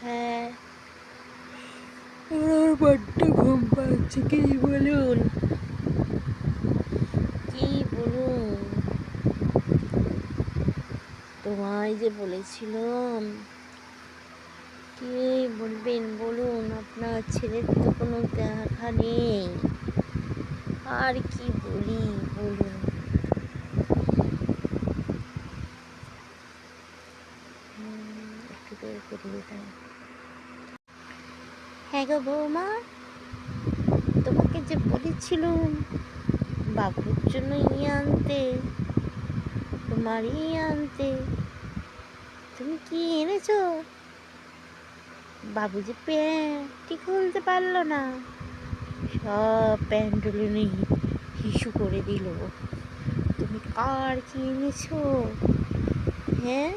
হ্যাঁ। বড্ড ঘুম পাচ্ছে কি বলুন? কি বলুন? তোমায় যে বলেছিলাম কি বলবেন বলুন? আপনার ছেলের তো কোনো দেখা নেই। আর কি বলি বলুন? একটু বের করে দিতাম হ্যাঁ গো বৌমা, তোমাকে যে বলেছিলুম বাবুর জন্য ইয়ে আনতে তোমার ইয়ে আনতে, তুমি কি এনেছো? বাবু যে প্যান্টটি খুলতে পারল না। সব প্যান্টগুলো হিসু করে দিল। তুমি কার কি এনেছো? হ্যাঁ?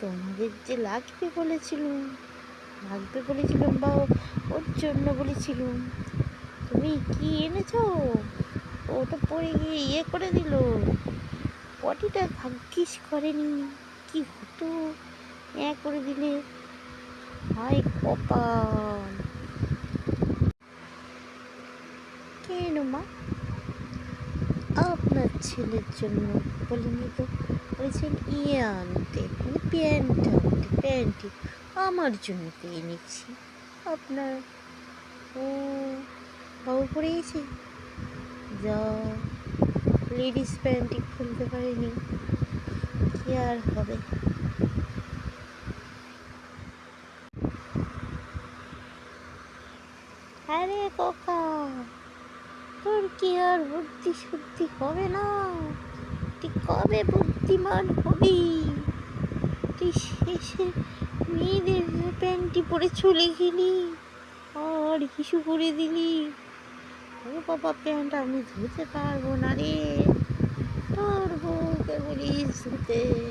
তোমাদের যে লাগবে বলেছিলুম। লাগবে বলেছিলাম বা ওর জন্য বলেছিলুম। তুমি কি এনেছো? ও তো পড়ে গিয়ে ইয়ে করে দিল। পটিটা ভাগ্যিস করেনি। কি হতো? এ করে দিলে। হাই কপাল। কেন মা? আপনার ছেলের জন্য বলিনি তো বলেছেন ইয়ে আনতে। মানে প্যান্ট আনতে প্যান্টটি আমার জন্য তো এনেছি আপনার ও পরে গেছে যা লেডিস প্যান্টটি খুলতে পারিনি। কি আর হবে? আরে কোকা, তোর কি আর বুদ্ধি শুদ্ধি হবে না? তুই কবে বুদ্ধিমান হবি? তুই শেষে মেয়েদের প্যান্টটি পরে চলে গেলি। আর কিছু করে দিলি। ও বাবা, প্যান্ট আমি ধুতে পারব না রে। তোর বউকে বলিস ধুতে।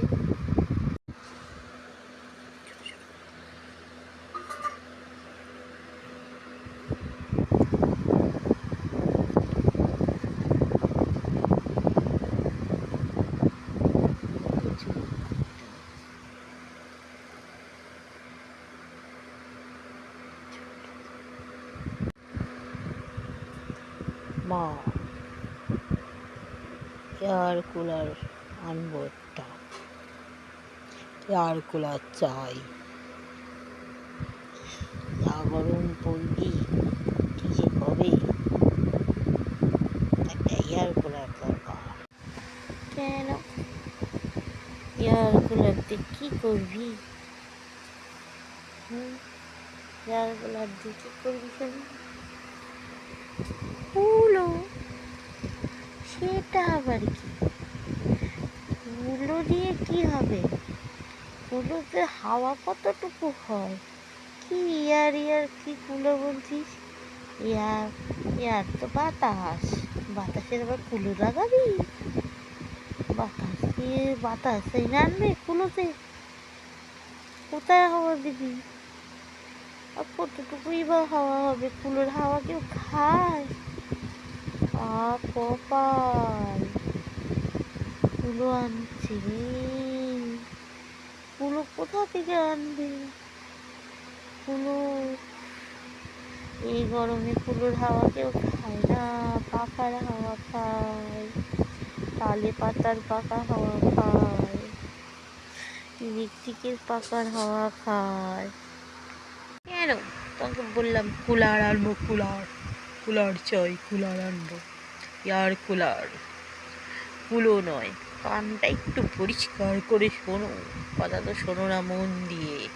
মা। এয়ার কুলার আনব একটা এয়ার কুলার চাই। যা গরম পড়বি কি যে হবে একটা এয়ার কুলার দরকার। কেন? এয়ার কুলার দিয়ে কী করবি? হুম? এয়ার কুলার দিয়ে কী করবি শুনি? কুলো সেটা আবার কি? কুলো দিয়ে কি হবে? কুলোতে হাওয়া কতটুকু হয়? কি ইয়ার ইয়ার, কি কুলো বলছিস? ইয়ার ইয়ার তো বাতাস। বাতাসের আবার কুলো লাগাবি? বাতাস দিয়ে বাতাস এই আনবে কুলোতে। কোথায় হাওয়া দিবি? আর কতটুকুই বা হাওয়া হবে? কুলোর হাওয়া কেউ খায়? আ কপাল? কুলো আনছে কুলো কোথা থেকে আনবে? কুলো? এই গরমে কুলোর হাওয়া কেউ খায় না, পাখার হাওয়া খায়। তালে পাতার পাকা হাওয়া খায়। ইলেকট্রিকের পাকার হাওয়া খায়। কেন? তোমাকে বললাম, কুলার আনব, কুলার। কুলার চাই, কুলার আনব। ইয়ার কুলার। কুলো নয়, কানটা একটু পরিষ্কার করে শোনো। কথা তো শোনো না মন দিয়ে।